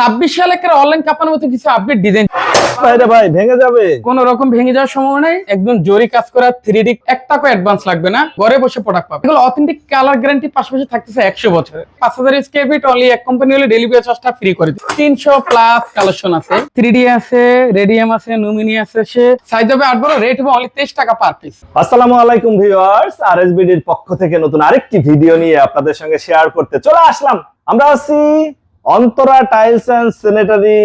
ছাব্বিশ সালে একটা অনলাইন কাপানোর মতো কিছু আপডেট ডিজাইন ভাই ভেঙে যাবে। কোন রকম ভেঙে যাওয়ার সম্ভাবনা নেই। একদম জরি কাজ করা থ্রি ডি এক অ্যাডভান্স লাগবে না। ঘরে বসে প্রোডাক্ট পাবে। এগুলো অথেন্টিক কালার গ্যারান্টি পাশাপাশি থাকতেছে একশো বছরের। পাঁচ হাজার স্কোয়ার ফিট অনলি এক কোম্পানি হলে ডেলিভারি চার্জটা ফ্রি করে দিচ্ছে তিনশো প্লাস কালেকশন আছে। থ্রি ডি আছে রেডিয়াম আছে নুমিনি আছে। সে সাইজ হবে আট বড় রেট হবে অনলি তেইশ টাকা পার পিস আসসালামু আলাইকুম ভিউয়ার্স আরএসবিডির পক্ষ থেকে নতুন আরেকটি ভিডিও নিয়ে আপনাদের সঙ্গে শেয়ার করতে চলে আসলাম। আমরা আছি অন্তরা টাইলস এন্ড স্যানিটারি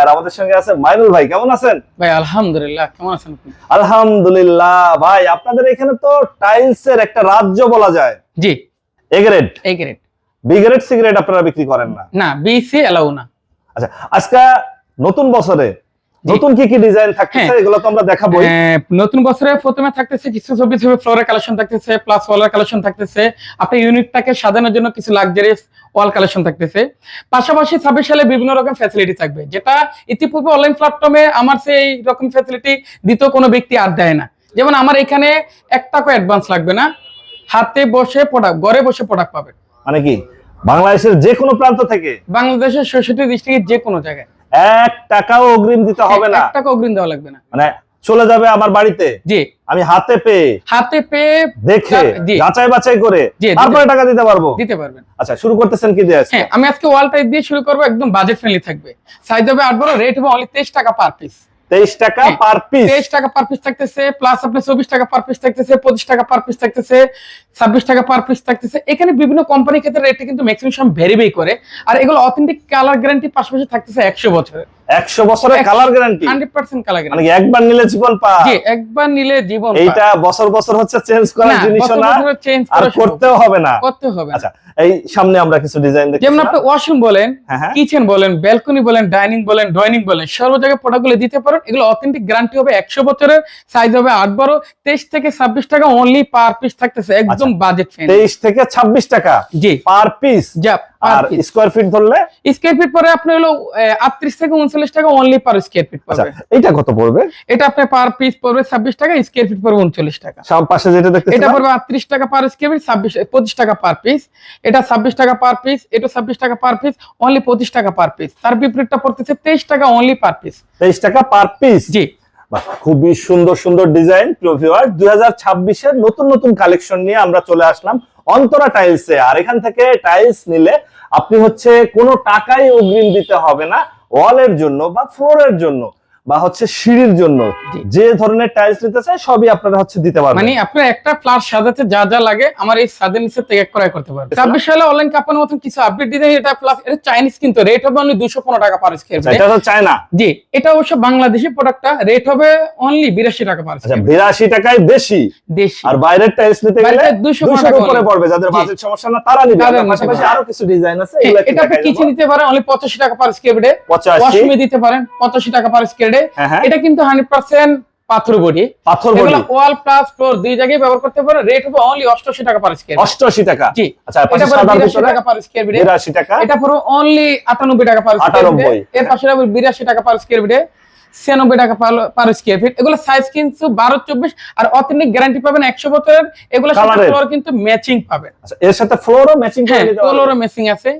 আর আমাদের সঙ্গে আছে মাইনুল ভাই কেমন আছেন? ভাই আলহামদুলিল্লাহ কেমন আছেন আপনি? আলহামদুলিল্লাহ ভাই আপনাদের এখানে তো টাইলস এর একটা রাজ্য বলা যায়। জি। A grade A grade B grade C grade আপনারা বিক্রি করেন না। না বিসি এলাও না। আচ্ছা আজকে নতুন বছরে নতুন কি কি ডিজাইন থাকতেছে হ্যাঁ। এগুলো তো আমরা দেখাবোই। আহ, নতুন বছরে প্রথমে থাকতেছে কিছু ছবি ছবি ফ্লোরের কালেকশন থাকতেছে প্লাস ওয়ালের কালেকশন থাকতেছে। আপনি ইউনিটটাকে সাজানোর জন্য কিছু লাক্সারিয়াস ওয়াল কালেকশন থাকতেছে। পাশাপাশি ছাব্বিশ সালে বিভিন্ন রকম ফ্যাসিলিটি থাকবে যেটা ইতিপূর্বে অনলাইন প্ল্যাটফর্মে আমার সেই রকম ফ্যাসিলিটি দ্বিতীয় কোনো ব্যক্তি আর দেয় না। যেমন আমার এখানে এক টাকা অ্যাডভান্স লাগবে না। হাতে বসে প্রোডাক্ট ঘরে বসে প্রোডাক্ট পাবে। মানে কি? বাংলাদেশের যে কোনো প্রান্ত থেকে? বাংলাদেশের ষষ্ঠী ডিস্ট্রিক্টের যে কোনো জায়গায়। এক টাকাও অগ্রিম দিতে হবে না। এক টাকা অগ্রিম দেওয়া লাগবে না। মানে চলে যাবে আমার বাড়িতে। জি। আমি হাতে পেয়ে। হাতে পেয়ে দেখে। যাচাই বাছাই করে তারপরে টাকা দিতে পারব? দিতে পারবেন। আচ্ছা শুরু করতেছেন কি দিয়ে? হ্যাঁ আমি আজকে ওয়াল টাইপ দিয়ে শুরু করব একদম বাজেট ফ্রেন্ডলি থাকবে। সাইজ হবে আট বড় রেট হবে অনলি তেইশ টাকা পার পিস তেইশ টাকা পার পিস তেইশ টাকা পার পিস থাকতেছে প্লাস আপনার চব্বিশ টাকা পার পিস থাকতেছে পঁচিশ টাকা পার পিস থাকতেছে ছাব্বিশ টাকা পার পিস থাকতেছে। এখানে বিভিন্ন কোম্পানির ক্ষেত্রে রেটটা কিন্তু ম্যাক্সিমাম ভেরিবেই করে। আর এগুলো অথেন্টিক কালার গ্যারান্টি পাশাপাশি থাকতেছে একশো বছরের। একশো বছরের colour guarantee hundred percent colour মানে গ্যারান্টি একবার নিলে জীবন পা একবার নিলে জীবন এইটা বছর বছর হচ্ছে চেঞ্জ করার জিনিস না আর করতেও হবে না। করতে হবে আচ্ছা এই সামনে আমরা কিছু ডিজাইন দেখি যেমন আপনি ওয়াশরুম বলেন হ্যাঁ হ্যাঁ। কিচেন বলেন ব্যালকনি বলেন ডাইনিং বলেন ডাইনিং বলেন সর্ব জায়গায় প্রোডাক্টগুলো দিতে পারেন এগুলো অথেন্টিক গ্যারান্টি হবে একশো বছরের সাইজ হবে আট বারো তেইশ থেকে ছাব্বিশ টাকা অনলি পার পিস থাকতেছে একদম বাজেট তেইশ থেকে ছাব্বিশ টাকা জি। পার পিস যা আর স্কোয়ার ফিট ধরলে? স্কোয়ার ফিট পরে আপনি হলো আটত্রিশ থেকে উনচল্লিশ টাকা অনলি পার স্কোয়ার ফিট পাবে এইটা কত পড়বে? এটা আপনার পার পিস পড়বে ছাব্বিশ টাকা স্কোয়ার ফিট পড়বে উনচল্লিশ টাকা। সাম পাশে যেটা দেখতেছি এটা পড়বে আটত্রিশ টাকা পার স্কোয়ার ফিট ছাব্বিশ পঁচিশ টাকা পার পিস এটা ছাব্বিশ টাকা পার পিস এটা ছাব্বিশ টাকা পার পিস অনলি পঁচিশ টাকা পার পিস তার বিপরীতটা পড়তেছে তেইশ টাকা অনলি পার পিস তেইশ টাকা পার পিস জি। খুবই সুন্দর সুন্দর ডিজাইন প্রিয় ভিউয়ার দুই এর নতুন নতুন কালেকশন নিয়ে আমরা চলে আসলাম অন্তরা টাইলসে আর এখান থেকে টাইলস নিলে আপনি হচ্ছে কোনো টাকাই অগ্রিম দিতে হবে না। ওয়ালের জন্য বা ফ্লোরের জন্য। বা হচ্ছে সিঁড়ির জন্য যে ধরনের টাইলস নিতে চাই সবই আপনারা হচ্ছে দিতে পারবেন। মানে আপনার একটা ফ্ল্যাট সাজাতে যা যা লাগে আমার এই সাদের নিচে থেকে ক্রয় করতে পারবে ছাব্বিশ সালে অনলাইন কাপানোর মতন কিছু আপডেট দিতে এটা প্লাস এটা চাইনিজ কিন্তু রেট হবে অনলি দুশো পনেরো টাকা পার স্কোয়ার আচ্ছা, এটা তো চায়না জি এটা অবশ্য বাংলাদেশি প্রোডাক্টটা রেট হবে অনলি বিরাশি টাকা পার আচ্ছা বিরাশি টাকায় বেশি। দেশি আর বাইরের টাইলস নিতে গেলে বাইরের 200 টাকা হলে। পড়বে। যাদের বাজেট সমস্যা না তারা নিবে। পাশাপাশি আরও কিছু ডিজাইন আছে এটা আপনি কিছু নিতে পারেন অনলি পঁচাশি টাকা পার স্কোয়ার ফিটে পঁচাশি। ওয়াশরুমে দিতে পারেন পঁচাশি টাকা পার স্কোয়ার হ্যাঁ হ্যাঁ। এটা কিন্তু হান্ড্রেড পার্সেন্ট পাথর বডি। পাথর এগুলো বডি। ওয়াল প্লাস ফ্লোর দুই জায়গায় ব্যবহার করতে পারেন রেট হবে অনলি অষ্টআশি টাকা পার স্কোয়ার অষ্টআশি টাকা। জি। আচ্ছা এটা পড়বে সাদার বিরাশি ভিতরে টাকা পার স্কোয়ার ফিটে বিরাশি টাকা। এটা পুরো অনলি আটানব্বই টাকা পার স্কোয়ার 98 ফিট এর পাশে আবার বিরাশি টাকা পার স্কোয়ার ফিটে ছিয়ানব্বই টাকা পার স্কোয়ার ফিট এগুলো সাইজ কিন্তু বারো চব্বিশ আর অথেন্টিক গ্যারান্টি পাবেন একশো বছরের। এগুলো Colour-এর? ফ্লোর কিন্তু ম্যাচিং পাবেন। আচ্ছা, এর সাথে ফ্লোরও ম্যাচিং করে নিতে ফ্লোরও ম্যাচিং আছে।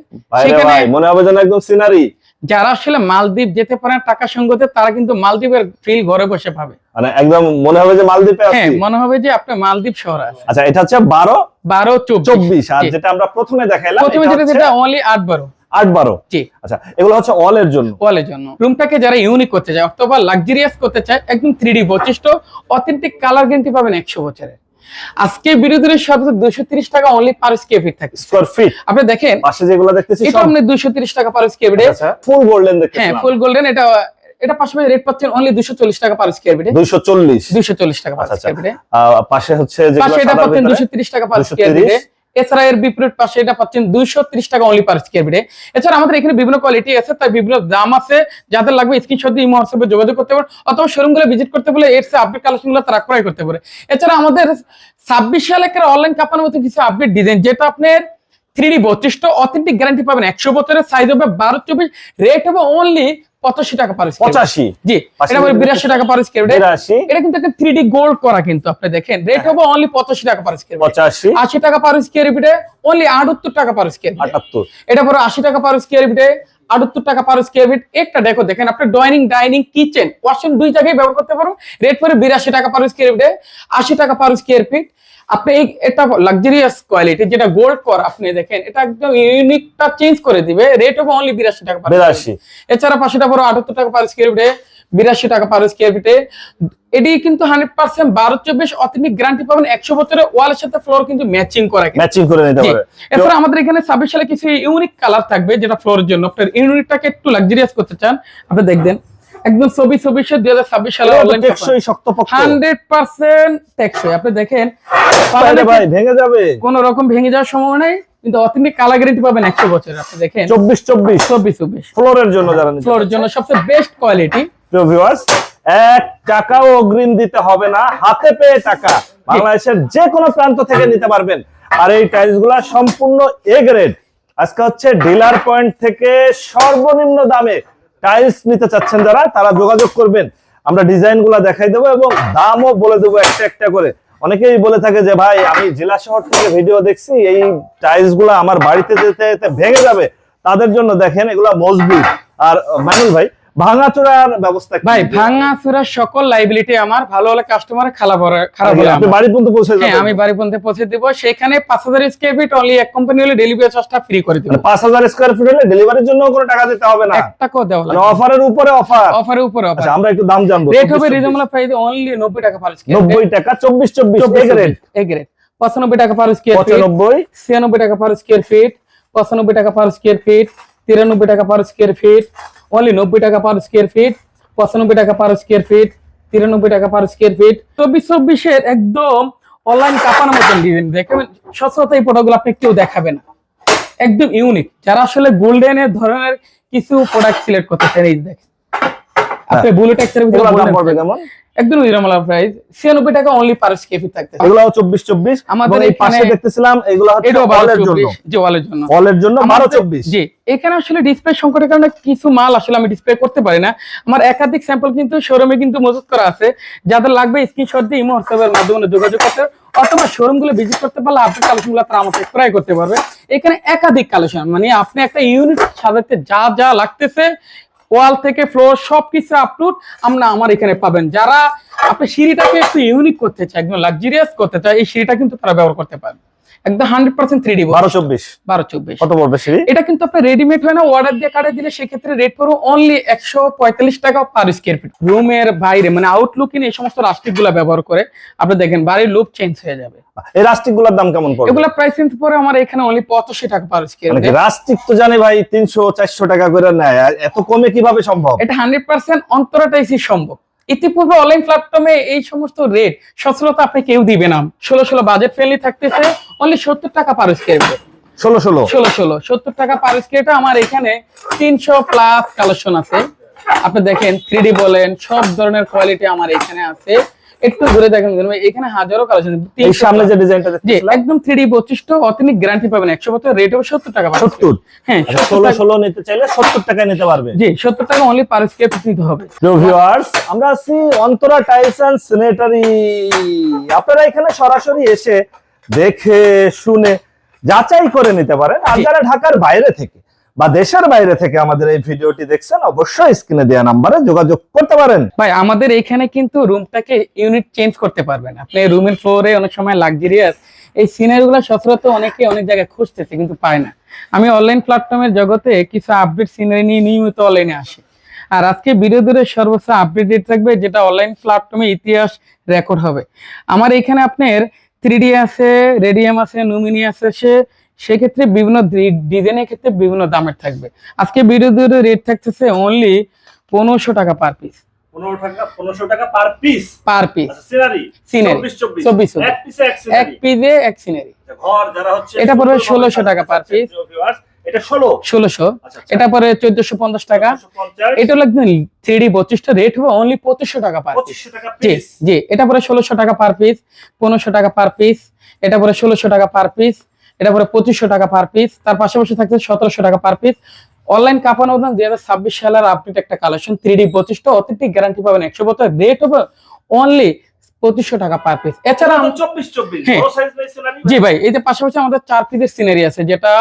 সেখানে ভাই মনে হবে যেন একদম সিনারি যারা আসলে মালদ্বীপ যেতে পারেন টাকা সঙ্গতে তারা কিন্তু মালদ্বীপের ফিল ঘরে বসে পাবে। মানে একদম মনে হবে যে মালদ্বীপে হ্যাঁ মনে হবে যে আপনি মালদ্বীপ শহরে আছে। আচ্ছা এটা হচ্ছে বারো? বারো চব্বিশ। চব্বিশ আর যেটা আমরা প্রথমে দেখাইলাম প্রথমে যেটা যেটা অনলি আট বারো। আট বারো। জি। আচ্ছা এগুলো হচ্ছে অল এর জন্য। অল ওয়ালের জন্য। রুমটাকে যারা ইউনিক করতে চায় অথবা লাক্সারিয়াস করতে চায় একদম থ্রি ডি বৈশিষ্ট্য অথেন্টিক কালার গ্যারান্টি পাবেন একশো বছরের আজকে বিরোধীদের সাথে দুশো তিরিশ টাকা অনলি পার স্কোয়ার ফিট থাকে। স্কোয়ার ফিট আপনি দেখেন পাশে যেগুলো দেখতেছি এটা আপনি দুশো তিরিশ টাকা পার স্কোয়ার ফিট আচ্ছা ফুল গোল্ডেন দেখতে হ্যাঁ ফুল গোল্ডেন এটা এটা পাশাপাশি রেট পাচ্ছেন অনলি দুশো চল্লিশ টাকা পার স্কোয়ার ফিটে চল্লিশ। দুশো চল্লিশ টাকা পার আচ্ছা, স্কোয়ার ফিটে পাশে হচ্ছে পাশে এটা পাচ্ছেন ভিতরে, দুশো তিরিশ টাকা পার 230 স্কোয়ার ফিটে এছাড়া এর বিপরীত পাশে এটা পাচ্ছেন দুইশো ত্রিশ টাকা অনলি পার স্কোয়ার ফিটে এছাড়া আমাদের এখানে বিভিন্ন কোয়ালিটি আছে, তাই বিভিন্ন দাম আছে। যাদের লাগবে স্ক্রিনশট দিয়ে হোয়াটসঅ্যাপে যোগাযোগ করতে পারেন অথবা শোরুমগুলো ভিজিট করতে বলে এর আপডেট কালেকশনগুলো তারা ক্রয় করতে পারে। এছাড়া আমাদের ছাব্বিশ সালে একটা অনলাইন কাপানোর মতো কিছু আপডেট ডিজাইন যেটা আপনার থ্রি ডি বত্রিশটা অথেন্টিক গ্যারান্টি পাবেন। একশো বছরের সাইজ হবে, বারো চব্বিশ রেট হবে অনলি পঁচাশি টাকা পার পঁচাশি? জি এটা হবে বিরাশি টাকা পার স্কোয়ার বিরাশি। এটা কিন্তু একটা থ্রি গোল্ড করা কিন্তু আপনি দেখেন। রেট হবে অনলি পঁচাশি টাকা পার স্কোয়ার পঁচাশি। আশি টাকা পার স্কোয়ার ফিটে অনলি আটাত্তর টাকা পার স্কোয়ার আটাত্তর। এটা পরে আশি টাকা পার স্কোয়ার ফিটে আটাত্তর টাকা পার স্কোয়ার ফিট একটা দেখো দেখেন আপনার ডাইনিং ডাইনিং কিচেন ওয়াশরুম দুই জায়গায় ব্যবহার করতে পারো। রেট পরে বিরাশি টাকা পার স্কোয়ার ফিটে আশি টাকা পার স্কোয়ার ফিট আপনি এই এটা লাক্সারিয়াস কোয়ালিটি যেটা গোল্ড কর আপনি দেখেন এটা একদম ইউনিকটা চেঞ্জ করে দিবে রেট হবে অনলি বিরাশি টাকা বিরাশি। এছাড়া পাশেটা পড়ো আটাত্তর টাকা পার স্কোয়ার ফিটে বিরাশি টাকা পার স্কোয়ার ফিটে এটি কিন্তু হান্ড্রেড পার্সেন্ট বারো চব্বিশ অথেন্টিক গ্যারান্টি পাবেন একশো বছরের ওয়ালের সাথে ফ্লোর কিন্তু ম্যাচিং করা। ম্যাচিং করে নিতে। পারে এছাড়া আমাদের এখানে ছাব্বিশ সালে কিছু ইউনিক কালার থাকবে যেটা ফ্লোরের জন্য আপনার ইউনিটটাকে একটু লাক্সারিয়াস করতে চান আপনি দেখবেন একদম ছবি ছবিশে দুই হাজার ছাব্বিশ সালে টেকসই শক্তপোক্ত। হান্ড্রেড পার্সেন্ট টেকসই। আপনি দেখেন ভাই ভেঙে যাবে। কোন রকম ভেঙে যাওয়ার সম্ভাবনা নেই কিন্তু অথেন্টিক কালার গ্যারেন্টি পাবেন একশো বছর আপনি দেখেন। চব্বিশ চব্বিশ। চব্বিশ চব্বিশ। ফ্লোরের জন্য যারা ফ্লোরের জন্য সবচেয়ে বেস্ট কোয়ালিটি এক টাকাও অগ্রিম দিতে হবে না হাতে পেয়ে টাকা। বাংলাদেশের যে কোনো প্রান্ত থেকে নিতে পারবেন। আর এই টাইলসগুলা সম্পূর্ণ এ গ্রেড আজকে হচ্ছে ডিলার পয়েন্ট থেকে সর্বনিম্ন দামে টাইলস নিতে চাচ্ছেন যারা, তারা যোগাযোগ করবেন। আমরা ডিজাইনগুলা দেখাই দেবো এবং দামও বলে দেবো একটা একটা করে। অনেকেই বলে থাকে যে, ভাই, আমি জেলা শহর থেকে ভিডিও দেখছি, এই টাইলসগুলা আমার বাড়িতে যেতে যেতে ভেঙে যাবে। তাদের জন্য দেখেন, এগুলা মজবুত। আর মানুষ ভাই ভাঙাচোরার ব্যবস্থা ভাই ভাঙা চুরা সকল লাইবিলিটি আমার ভালো হলে কাস্টমার খারাপ খারাপ হলে আপনি বাড়ি পর্যন্ত পৌঁছে হ্যাঁ যাবেন। আমি বাড়ি পর্যন্ত পৌঁছে দিব। সেখানে পাঁচ হাজার স্কোয়ার ফিট অনলি এক কোম্পানি হলে ডেলিভারি চার্জটা ফ্রি করে দিব। মানে পাঁচ হাজার স্কোয়ার ফিট হলে ডেলিভারির জন্য কোনো টাকা দিতে হবে না? এক টাকাও দেওয়া মানে লাগবে। অফারের উপরে অফার অফারের উপরে অফার আচ্ছা আমরা একটু দাম জানব। রেট হবে রিজনেবল প্রাইস অনলি নব্বই টাকা পার স্কোয়ার নব্বই টাকা চব্বিশ চব্বিশ রেট এক রেট পঁচানব্বই টাকা পার স্কোয়ার ফিট পঁচানব্বই। ছিয়ানব্বই টাকা পার স্কোয়ার ফিট পঁচানব্বই টাকা পার স্কোয়ার ফিট তিরানব্বই টাকা পার স্কোয়ার ফিট অনলি নব্বই টাকা পার স্কোয়ার ফিট পঁচানব্বই টাকা পার স্কোয়ার ফিট তিরানব্বই টাকা পার স্কোয়ার ফিট চব্বিশ চব্বিশের একদম অনলাইন কাপার মতন ডিজাইন দেখবেন সচরাচর এই প্রোডাক্টগুলো আপনি কেউ দেখাবেন না। একদম ইউনিক যারা আসলে গোল্ডেন এর ধরনের কিছু প্রোডাক্ট সিলেক্ট করতে চান এই দেখেন। আপনি বুলেট এক্সের ভিতরে এগুলোর দাম পড়বে কেমন? একদম রিজনেবল প্রাইস ছিয়ানব্বই টাকা অনলি পার স্কোয়ার ফিট থাকতে এগুলাও চব্বিশ চব্বিশ। আমাদের আমাদের এই পাশে দেখতেছিলাম এগুলো হচ্ছে ওয়ালের জন্য। জি ওয়ালের জন্য। ওয়ালের জন্য বারো আমাদের- চব্বিশ। জি এখানে আসলে ডিসপ্লে সংকটের কারণে কিছু মাল আসলে আমি ডিসপ্লে করতে পারি না। আমার একাধিক স্যাম্পল কিন্তু শোরুমে কিন্তু মজুত করা আছে। যাদের লাগবে স্ক্রিনশট দিয়ে ইমো হোয়াটসঅ্যাপের মাধ্যমে যোগাযোগ করতে অথবা শোরুমগুলো ভিজিট করতে পারলে আপনি কালেকশনগুলো ক্রয় করতে পারবে। এখানে একাধিক কালেকশন মানে আপনি একটা ইউনিট সাজাতে যা যা লাগতেছে ওয়াল থেকে ফ্লোর সবকিছু আপলোড আমরা আমার এখানে পাবেন। যারা আপনি সিঁড়িটাকে একটু ইউনিক করতে চায়, একদম লাক্সারিয়াস করতে চায়, এই সিঁড়িটা কিন্তু তারা ব্যবহার করতে পারবে। একদম হান্ড্রেড পার্সেন্ট থ্রি ডি বারো চব্বিশ। বারো চব্বিশ। কত পড়বে সিঁড়ি? এটা কিন্তু আপনার রেডিমেড হয় না অর্ডার দিয়ে কাটে দিলে সেক্ষেত্রে রেট পড়বে অনলি একশো পঁয়তাল্লিশ টাকা পার স্কোয়ার ফিট রুমের বাইরে মানে আউটলুক এই সমস্ত রাস্টিকগুলা ব্যবহার করে আপনি দেখেন বাড়ির লুক চেঞ্জ হয়ে যাবে। এই রাস্টিকগুলার দাম কেমন পড়বে? এগুলা প্রাইস পরে আমার এখানে অনলি পঁচাশি টাকা পার স্কোয়ার মানে রাস্টিক তো জানি ভাই তিনশো চারশো টাকা করে নেয়। এত কমে কীভাবে সম্ভব? এটা হান্ড্রেড পার্সেন্ট অন্তরাটাইসি সম্ভব। ইতিপূর্বে অনলাইন প্ল্যাটফর্মে এই সমস্ত রেট সচলতা আপনি কেউ দিবে না। ষোলো ষোলো বাজেট ফ্রেন্ডলি থাকতেছে অনলি সত্তর টাকা পার স্কোয়ার ফিট ষোলো ষোলো? ষোলো ষোলো সত্তর টাকা পার স্কোয়ারটা আমার এখানে তিনশো প্লাস কালেকশন আছে। আপনি দেখেন থ্রি বলেন সব ধরনের কোয়ালিটি আমার এখানে আছে। একটু ঘুরে দেখেন এখানে হাজারো কালেকশন এই সামনে যে ডিজাইনটা জি একদম থ্রি বত্রিশটা অথেন্টিক গ্যারান্টি পাবেন। একশো বছর রেট হবে সত্তর টাকা per সত্তর? square। হ্যাঁ আচ্ছা, 70 ষোলো টাকা- ষোলো নিতে চাইলে সত্তর টাকায় নিতে পারবে। জি সত্তর টাকা অনলি পার স্কোয়ার ফিট নিতে হবে। প্রিয় ভিউয়ার্স আমরা আছি অন্তরা টাইলস এন্ড স্যানিটারি আপনারা এখানে সরাসরি এসে দেখে শুনে যাচাই করে নিতে পারেন। আর যারা ঢাকার বাইরে থেকে বা দেশের বাইরে থেকে আমাদের এই ভিডিওটি দেখছেন, অবশ্যই স্ক্রিনে দেওয়া নাম্বারে যোগাযোগ করতে পারেন। ভাই, আমাদের এখানে কিন্তু রুমটাকে ইউনিট চেঞ্জ করতে পারবেন। আপনি রুমের ফ্লোরে অনেক সময় লাক্সারিয়াস এই সিনারিগুলো সচরাচর অনেকে অনেক জায়গায় খুঁজতেছে, কিন্তু পায় না। আমি অনলাইন প্ল্যাটফর্মের জগতে কিছু আপডেট সিনারি নিয়ে নিয়মিত অনলাইনে আসি। আর আজকে ভিডিও দূরে সর্বোচ্চ আপডেট থাকবে, যেটা অনলাইন প্ল্যাটফর্মে ইতিহাস রেকর্ড হবে। আমার এখানে আপনার থ্রি আছে রেডিয়াম আছে নুমিনি আছে, সে সেক্ষেত্রে বিভিন্ন ডিজাইনের ক্ষেত্রে বিভিন্ন দামের থাকবে। আজকে ভিডিও রেট থাকতেছে অনলি পনেরোশো টাকা পার পিস টাকা per piece per piece scenery. এক পিসে এক সিনারি ঘর যারা হচ্ছে এটা পড়বে 1600 টাকা per piece। এটা ষোলো। ষোলোশো। আচ্ছা, এটা পরে চোদ্দশো পঞ্চাশ টাকা। এটা থ্রি ডি বত্রিশটা রেট হবে অনলি পঁচিশশো টাকা পার পিস জি জি এটা পরে ষোলোশো টাকা পার পিস পনেরোশো টাকা পার পিস এটা পরে ষোলোশো টাকা পার পিস এটা পরে পঁচিশশো টাকা পার পিস তার পাশাপাশি থাকছে সতেরোশো টাকা পার পিস অনলাইন কাপানো দুই হাজার ছাব্বিশ সালের আপডেট একটা কালেকশন থ্রি ডি পঁচিশটা অথেন্টিক গ্যারান্টি পাবেন একশো বছর রেট হবে অনলি পঁচিশশো টাকা পার পিস এছাড়া হ্যাঁ। জি ভাই এই যে পাশাপাশি আমাদের চার পিসের সিনারি আছে যেটা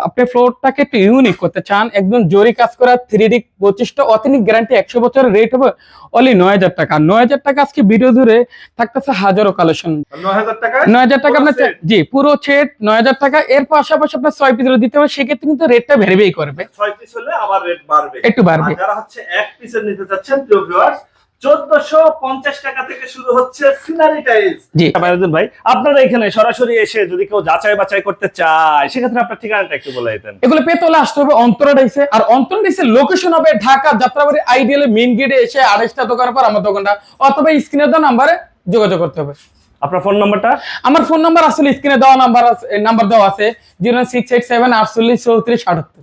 আপনি ফ্লোরটাকে একটু ইউনিক করতে চান একদম জরি কাজ করা থ্রি ডি পঁচিশটা অথেনিক গ্যারান্টি একশো বছরের রেট হবে অনলি নয় হাজার টাকা। নয় হাজার টাকা আজকে ভিডিও ধরে থাকতেছে হাজারো কালেকশন নয় হাজার টাকা? নয় হাজার টাকা আপনার জি পুরো সেট নয় হাজার টাকা। এর পাশাপাশি আপনার ছয় পিস দিতে হবে সেক্ষেত্রে কিন্তু রেটটা ভেরিফাই করবে। ছয় পিস হলে আবার রেট বাড়বে। একটু বাড়বে। যারা হচ্ছে এক পিসের নিতে চাচ্ছেন টাকা থেকে শুরু হচ্ছে সিনারি টাইলস জি। ভাই আপনারা এখানে সরাসরি এসে যদি কেউ যাচাই বাছাই করতে চায় সেক্ষেত্রে আপনার ঠিকানাটা একটু বলে দিতেন। এগুলো পেতে আসতে হবে অন্তরাডাইসে। আর অন্তরাডাইসের লোকেশন হবে ঢাকা যাত্রাবাড়ি আইডিয়াল মেইন গেটে এসে আড়াইশটা দোকানের পর আমার দোকানটা। অথবা স্ক্রিনে দেওয়া নাম্বারে যোগাযোগ করতে হবে। আপনার ফোন নাম্বারটা আমার ফোন নাম্বার আসলে স্ক্রিনে দেওয়া নাম্বার নাম্বার দেওয়া আছে জিরো সিক্স এইট সেভেন আটচল্লিশ চৌত্রিশ আটাত্তর।